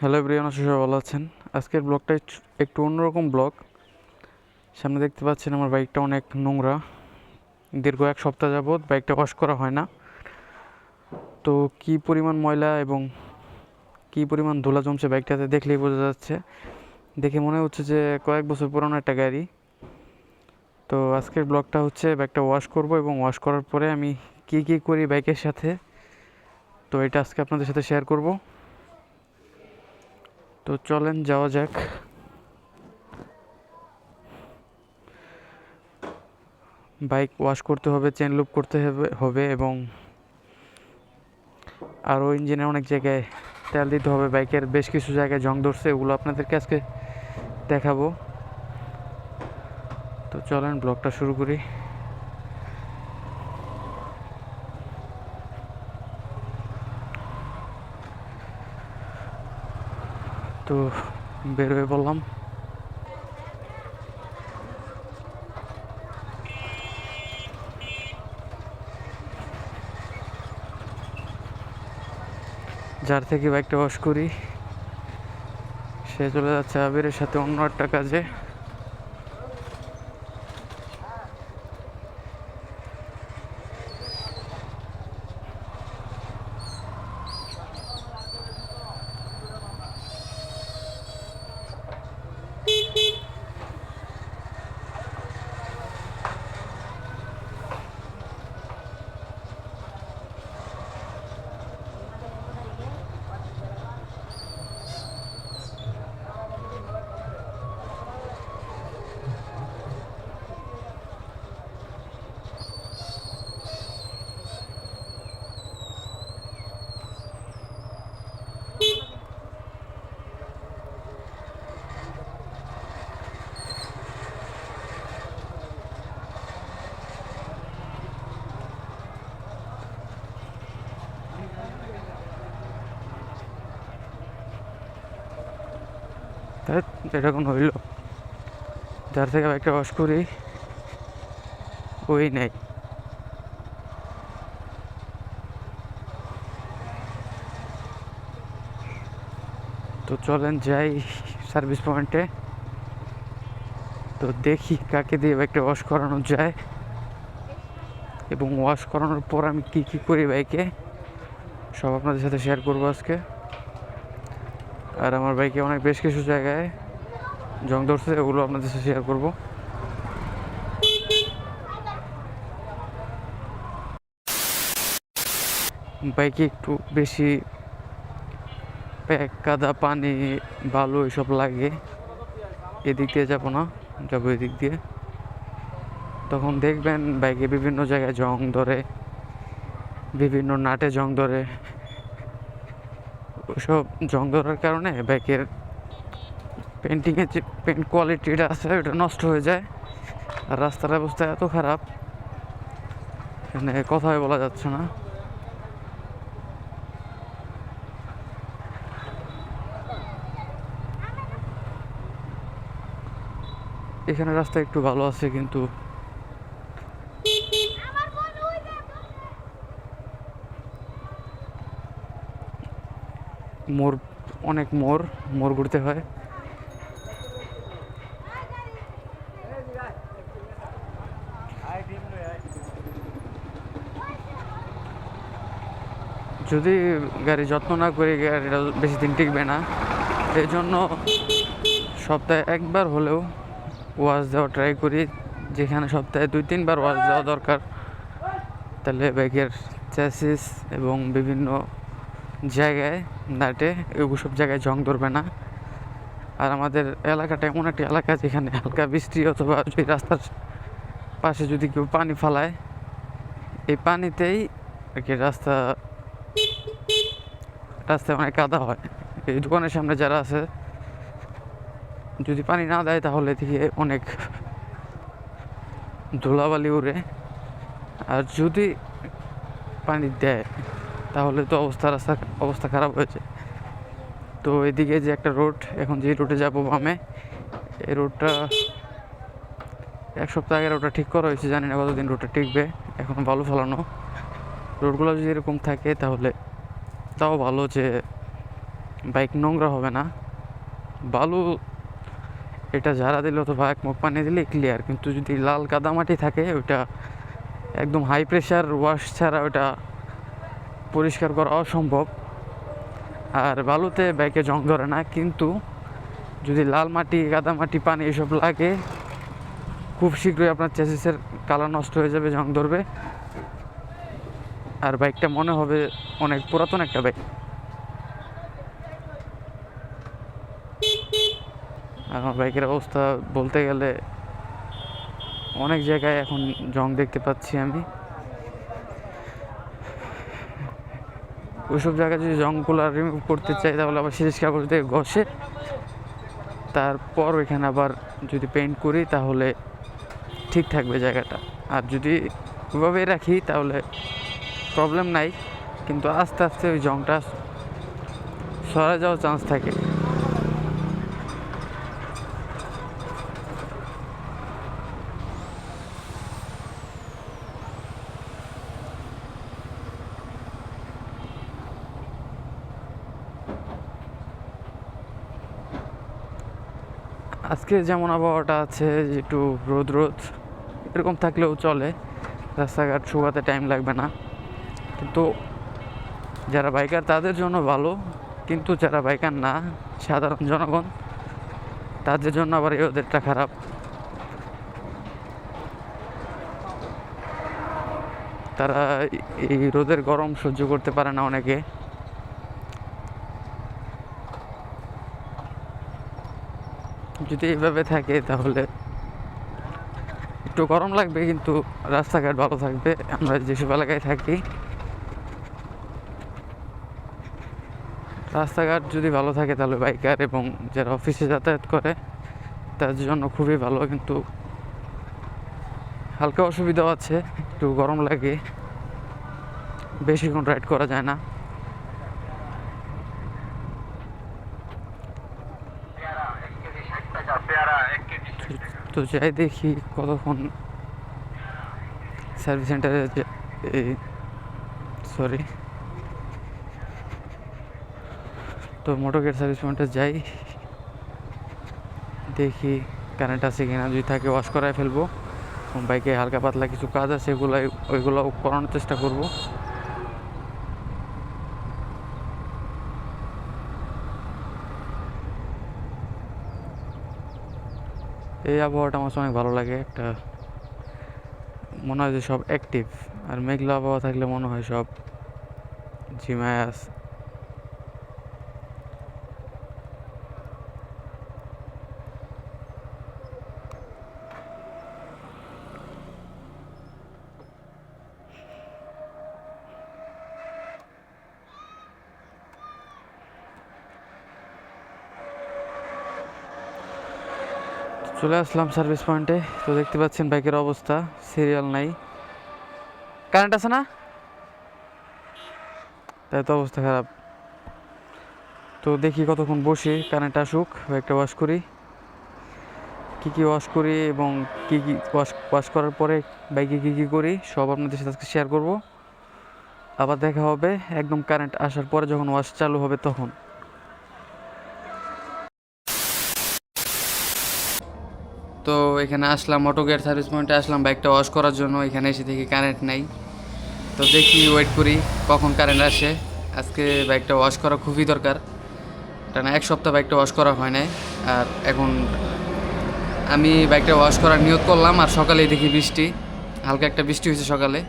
Hello আশা সবাই ভালো আছেন। আজকের ব্লগটা একটু অন্যরকম ব্লগ। সামনে দেখতে পাচ্ছেন আমার বাইকটা অনেক নোংরা। দীর্ঘ এক সপ্তাহ যাবৎ বাইকটা ওয়াশ করা হয় না। তো কি পরিমাণ ময়লা এবং কি পরিমাণ ধুলা জমছে বাইকটাতে দেখলেই বোঝা যাচ্ছে। দেখে মনে হচ্ছে যে কয়েক বছর পুরনো একটা গাড়ি। তো আজকের ব্লগটা হচ্ছে বাইকটা ওয়াশ করব এবং ওয়াশ করার পরে আমি কি কি করি বাইকের সাথে। তো এটা আজকে আপনাদের সাথে শেয়ার করব। তো চলেন, যাওয়া যাক। বাইক ওয়াশ করতে হবে চেন লুপ করতে হবে এবং আরও ইঞ্জিনে অনেক জায়গায় তেল দিতে হবে। বাইকের বেশ কিছু জায়গায় জং ধরছে, এগুলো আপনাদেরকে আজকে দেখাবো। তো চলেন, ব্লগটা শুরু করি। তো বের হয়ে যার থেকে বাইকটা ওয়াশ করি, সে চলে যাচ্ছে আবিরের সাথে অন্য একটা কাজে। এটা কোন হইল। যার থেকে বাইকটা ওয়াশ করি, ওই নেই। তো চলেন যাই সার্ভিস পয়েন্টে তো দেখি কাকে দিয়ে বাইকটা ওয়াশ করানো যায়। এবং ওয়াশ করানোর পর আমি কি কি করি বাইকে সব আপনাদের সাথে শেয়ার করব আজকে। আর আমার বাইকে অনেক বেশ কিছু জায়গায় জং ধরছে ওগুলো আপনাদের সাথে শেয়ার করব। বাইকে একটু বেশি প্যাক, কাদা, পানি, বালু এসব লাগে। এদিক দিয়ে যাব না, যাব এদিক দিয়ে। তখন দেখবেন বাইকে বিভিন্ন জায়গায় জং ধরে, বিভিন্ন নাটে জং ধরে। ওসব জং ধরার কারণে বাইকের পেন্টিংয়ের যে পেন্ট কোয়ালিটিটা আছে, ওটা নষ্ট হয়ে যায়। আর রাস্তার অবস্থা এত খারাপ, এখানে কথাই বলা যাচ্ছে না। এখানে রাস্তা একটু ভালো আছে, কিন্তু মোড় অনেক মোর মোর ঘুরতে হয়। যদি গাড়ি যত্ন না করি গাড়িটা বেশি দিন টিকবে না এই জন্য সপ্তাহে একবার হলেও ওয়াশ দেওয়া ট্রাই করি। যেখানে সপ্তাহে দুই, তিনবার ওয়াশ দেওয়া দরকার, তাহলে বাইকের চ্যাসিস এবং বিভিন্ন জায়গায় নাটে এগুলো সব জায়গায় জং ধরবে না। আর আমাদের এলাকাটা এমন একটি এলাকা যেখানে হালকা বৃষ্টি অথবা যদি রাস্তার পাশে যদি কেউ পানি ফালায়, এই পানিতেই আর কি রাস্তা, রাস্তায় অনেক কাদা হয়। এই দোকানের সামনে যারা আছে, যদি পানি না দেয় তাহলে থেকে অনেক ধুলাবালি উড়ে আর যদি পানি দেয় তাহলে তো অবস্থা রাস্তা অবস্থা খারাপ হয়েছে। তো এদিকে যে একটা রোড এখন যে রোডে যাব বামে, এই রোডটা এক সপ্তাহ আগে রোডটা ঠিক করা হয়েছে, জানি না কতদিন রোডটা টিকবে, এখন বালু ফেলানো। রোডগুলো যদি এরকম থাকে তাহলে তাও ভালো যে বাইক নোংরা হবে না। বালু এটা ঝাড়া দিলে অথবা এক মুখ পানি দিলে ক্লিয়ার কিন্তু যদি লাল কাদামাটি থাকে, ওইটা একদম হাই প্রেশার ওয়াশ ছাড়া ওটা পরিষ্কার করা অসম্ভব। আর বালুতে বাইকে জং ধরে না, কিন্তু যদি লাল মাটি কাদামাটি পানি এসব লাগে, খুব শীঘ্রই আপনার চেসিসের কালার নষ্ট হয়ে যাবে, জং ধরবে। আর বাইকটা মনে হবে অনেক পুরাতন একটা বাইক আমার বাইকের অবস্থা বলতে গেলে অনেক জায়গায় এখন জং দেখতে পাচ্ছি আমি। ওইসব জায়গায় যদি জঙ্গল আর রিমুভ করতে চাই তাহলে আবার সিরিজ কাগজ দিয়ে ঘষে, তারপর ওইখানে আবার যদি পেন্ট করি, তাহলে ঠিক থাকবে জায়গাটা। আর যদি ওইভাবেই রাখি, তাহলে প্রবলেম নাই, কিন্তু আস্তে আস্তে ওই জংটা সরা যাওয়ার চান্স থাকে। আজকে যেমন আবহাওয়াটা আছে একটু রোদ রোদ, এরকম থাকলেও চলে। রাস্তাঘাট শুকাতে টাইম লাগবে না। কিন্তু যারা বাইকার তাদের জন্য ভালো, কিন্তু যারা বাইকার না, সাধারণ জনগণ, তাদের জন্য আবার এই ওদেরটা খারাপ। তারা এই রোদের গরম সহ্য করতে পারে না অনেকে। যদি এইভাবে থাকে তাহলে একটু গরম লাগবে, কিন্তু রাস্তাঘাট ভালো থাকবে। আমরা যেসব এলাকায় থাকি, রাস্তাঘাট যদি ভালো থাকে তাহলে বাইকার এবং যারা অফিসে যাতায়াত করে, তার জন্য খুবই ভালো, কিন্তু হালকা অসুবিধাও আছে, একটু গরম লাগে। বেশিক্ষণ রাইড করা যায় না। তো যাই দেখি কতক্ষণ সার্ভিস সেন্টারে এই সরি তো মোটরগেট সার্ভিস পয়েন্টে যাই। দেখি কারেন্ট আছে কিনা। যদি থাকে ওয়াশ করায় ফেলব। বাইকে হালকা পাতলা কিছু কাজ আছে এগুলো ওইগুলো করানোর চেষ্টা করব। এই আবহাওয়াটা আমার অনেক ভালো লাগে, একটা মনে হয় যে সব অ্যাক্টিভ আর মেঘলা আবহাওয়া থাকলে মনে হয় সব ঝিমায় চলে আসলাম সার্ভিস পয়েন্টে তো দেখতে পাচ্ছেন বাইকের অবস্থা সিরিয়াল নাই। কারেন্ট আছে না? তাই তো অবস্থা খারাপ। তো দেখি কতক্ষণ বসি কারেন্ট আসুক বাইকটা ওয়াশ করি। কী কী ওয়াশ করি এবং কী কী ওয়াশ ওয়াশ করার পরে বাইকে কী কী করি, সব আপনাদের সাথে আজকে শেয়ার করব। আবার দেখা হবে, একদম কারেন্ট আসার পরে যখন ওয়াশ চালু হবে তখন। তো এখানে আসলাম অটো গেট সার্ভিস পয়েন্টে আসলাম বাইকটা ওয়াশ করার জন্য। এখানে এসে দেখি কারেন্ট নাই। তো দেখি ওয়েট করি, কখন কারেন্ট আসে। আজকে বাইকটা ওয়াশ করা খুবই দরকার। টানা এক সপ্তাহ বাইকটা ওয়াশ করা হয় নাই। আর এখন আমি বাইকটা ওয়াশ করার নিয়োগ করলাম, আর সকালে দেখি বৃষ্টি। হালকা একটা বৃষ্টি হয়েছে সকালে।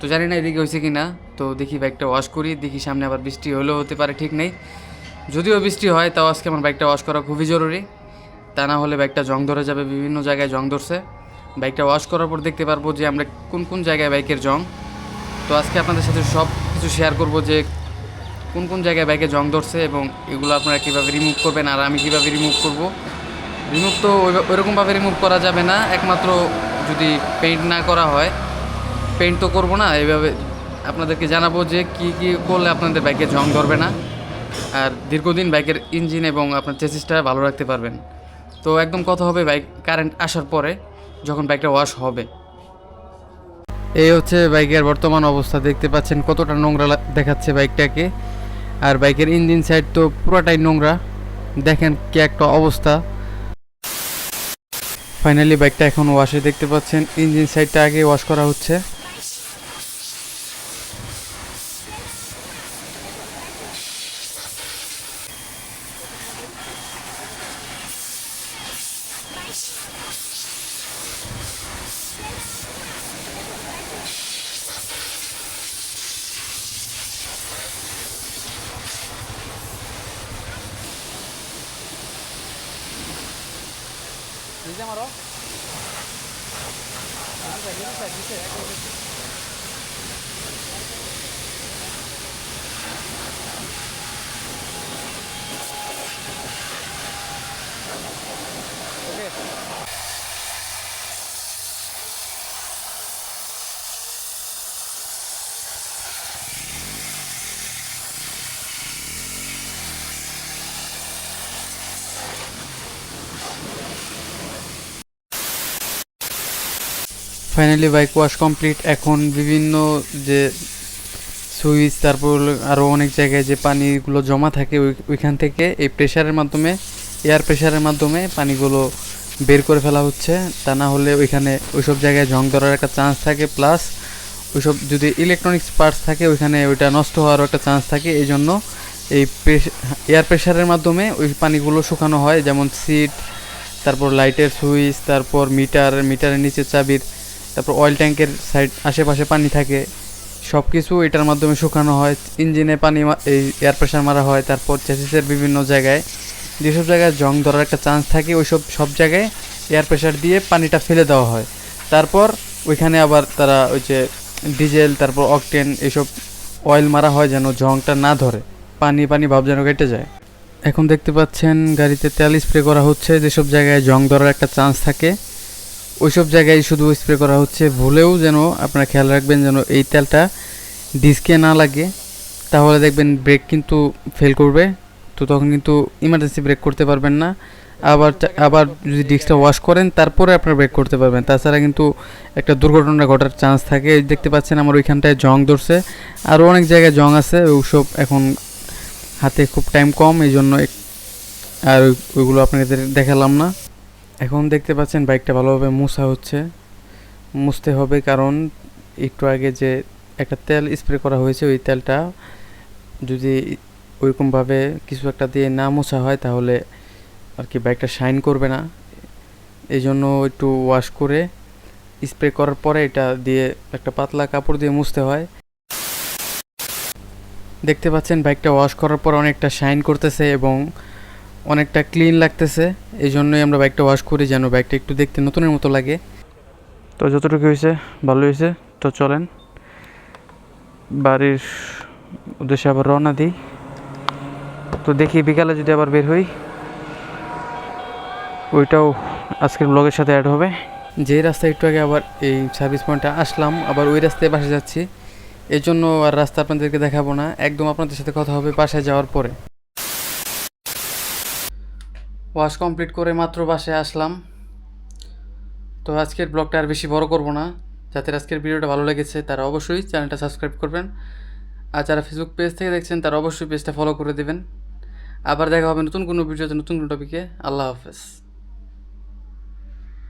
তো জানি না এদিকে হয়েছে কি না তো দেখি বাইকটা ওয়াশ করি, দেখি সামনে আবার বৃষ্টি হলেও হতে পারে ঠিক নেই। যদিও বৃষ্টি হয়, তাও আজকে আমার বাইকটা ওয়াশ করা খুবই জরুরি। তা না হলে বাইকটা জং ধরে যাবে, বিভিন্ন জায়গায় জং ধরছে। বাইকটা ওয়াশ করার পর দেখতে পারব যে আমরা কোন কোন জায়গায় বাইকের জং। তো আজকে আপনাদের সাথে সব কিছু শেয়ার করব যে কোন কোন জায়গায় বাইকে জং ধরছে এবং এগুলো আপনারা কীভাবে রিমুভ করবেন আর আমি কীভাবে রিমুভ করব। রিমুভ তো ওই- ওইরকমভাবে রিমুভ করা যাবে না, একমাত্র যদি পেইন্ট না করা হয় পেইন্ট তো করব না। এইভাবে আপনাদেরকে জানাব যে কি কি করলে আপনাদের বাইকে জং ধরবে না। আর দীর্ঘদিন বাইকের ইঞ্জিন এবং আপনার চেসিসটা ভালো রাখতে পারবেন। তো একদম কথা হবে বাইক কারেন্ট আসার পরে, যখন বাইকটা ওয়াশ হবে। এই হচ্ছে বাইকের বর্তমান অবস্থা, দেখতে পাচ্ছেন কতটা নোংরা দেখাচ্ছে বাইকটাকে আর বাইকের ইঞ্জিন সাইড তো পুরোটাই নোংরা, দেখেন কি একটা অবস্থা। ফাইনালি বাইকটা এখন ওয়াশে দেখতে পাচ্ছেন ইঞ্জিন সাইডটা আগে ওয়াশ করা হচ্ছে। ડીજે મારો okay finally bike wash complete এখন বিভিন্ন যে সুইচ তারপর আরও অনেক জায়গায় যে পানিগুলো জমা থাকে, ওই- ওইখান থেকে এই প্রেশারের মাধ্যমে এয়ার প্রেশারের মাধ্যমে পানিগুলো বের করে ফেলা হচ্ছে। তা না হলে ওইখানে ওইসব জায়গায় জং ধরার একটা চান্স থাকে। প্লাস ওইসব যদি ইলেকট্রনিক্স পার্টস থাকে, ওইখানে ওইটা নষ্ট হওয়ারও একটা চান্স থাকে। এই জন্য এই এয়ার প্রেশারের মাধ্যমে ওই পানিগুলো শুকানো হয়। যেমন সিট তারপর লাইটের সুইচ তারপর মিটার মিটারের নিচে চাবির তারপর অয়েল ট্যাঙ্কের সাইড আশেপাশে পানি থাকে সব কিছু এটার মাধ্যমে শুকানো হয়, ইঞ্জিনে পানি এই এয়ার প্রেশার মারা হয়, তারপর চেসিসের বিভিন্ন জায়গায়। যেসব জায়গায় জং ধরার একটা চান্স থাকে, ওইসব সব জায়গায় এয়ার প্রেশার দিয়ে পানিটা ফেলে দেওয়া হয়। তারপর ওইখানে আবার তারা ওই যে ডিজেল তারপর অকটেন এসব অয়েল মারা হয় যেন জংটা না ধরে। পানি পানি ভাব যেন কেটে যায়। এখন দেখতে পাচ্ছেন গাড়িতে তেল স্প্রে করা হচ্ছে, যেসব জায়গায় জং ধরার একটা চান্স থাকে। ওইসব জায়গায় শুধু স্প্রে করা হচ্ছে। ভুলেও যেন আপনারা খেয়াল রাখবেন যেন এই তেলটা ডিস্কে না লাগে। তাহলে দেখবেন ব্রেক কিন্তু ফেল করবে। তো তখন কিন্তু ইমার্জেন্সি ব্রেক করতে পারবেন না। আবার আবার যদি ডিস্কটা ওয়াশ করেন, তারপরে আপনারা ব্রেক করতে পারবেন। তাছাড়া কিন্তু একটা দুর্ঘটনা ঘটার চান্স থাকে। দেখতে পাচ্ছেন আমার ওইখানটায় জং ধরছে। আরও অনেক জায়গায় জং আছে। ওইসব এখন হাতে খুব টাইম কম। এই জন্য আর ওই- ওইগুলো আপনাদের দেখালাম না। এখন দেখতে পাচ্ছেন বাইকটা ভালোভাবে মুছা হচ্ছে। মুছতে হবে কারণ একটু আগে যে একটা তেল স্প্রে করা হয়েছে, ওই তেলটা যদি ওইরকমভাবে কিছু একটা দিয়ে না মোছা হয় তাহলে আর কি বাইকটা শাইন করবে না। এই জন্য একটু ওয়াশ করে স্প্রে করার পরে এটা দিয়ে একটা পাতলা কাপড় দিয়ে মুছতে হয়। দেখতে পাচ্ছেন বাইকটা ওয়াশ করার পর অনেকটা শাইন করতেছে এবং অনেকটা ক্লিন লাগতেছে এই জন্যই আমরা বাইকটা ওয়াশ করি যেন বাইকটা একটু দেখতে নতুনের মতো লাগে। তো যতটুকু হয়েছে ভালো হয়েছে তো চলেন। বাড়ির উদ্দেশ্যে আবার রওনা দিই। তো দেখি বিকালে যদি আবার বের হই ওইটাও আজকের ব্লগের সাথে অ্যাড হবে। যে রাস্তায় একটু আগে আবার এই সার্ভিস পয়েন্টে আসলাম আবার ওই রাস্তায় বাসে যাচ্ছি। এই জন্য আর রাস্তা আপনাদেরকে দেখাবো না একদম আপনাদের সাথে কথা হবে বাসায় যাওয়ার পরে। ওয়াশ কমপ্লিট করে মাত্র বাসে আসলাম। তো আজকের ব্লগটা আর বেশি বড় করব না। যাদের আজকের ভিডিওটা ভালো লেগেছে, তারা অবশ্যই চ্যানেলটা সাবস্ক্রাইব করবেন। আর যারা ফেসবুক পেজ থেকে দেখছেন, তারা অবশ্যই পেজটা ফলো করে দেবেন। আবার দেখা হবে নতুন কোনো ভিডিওতে, নতুন কোনো টপিকে আল্লাহ হাফেজ।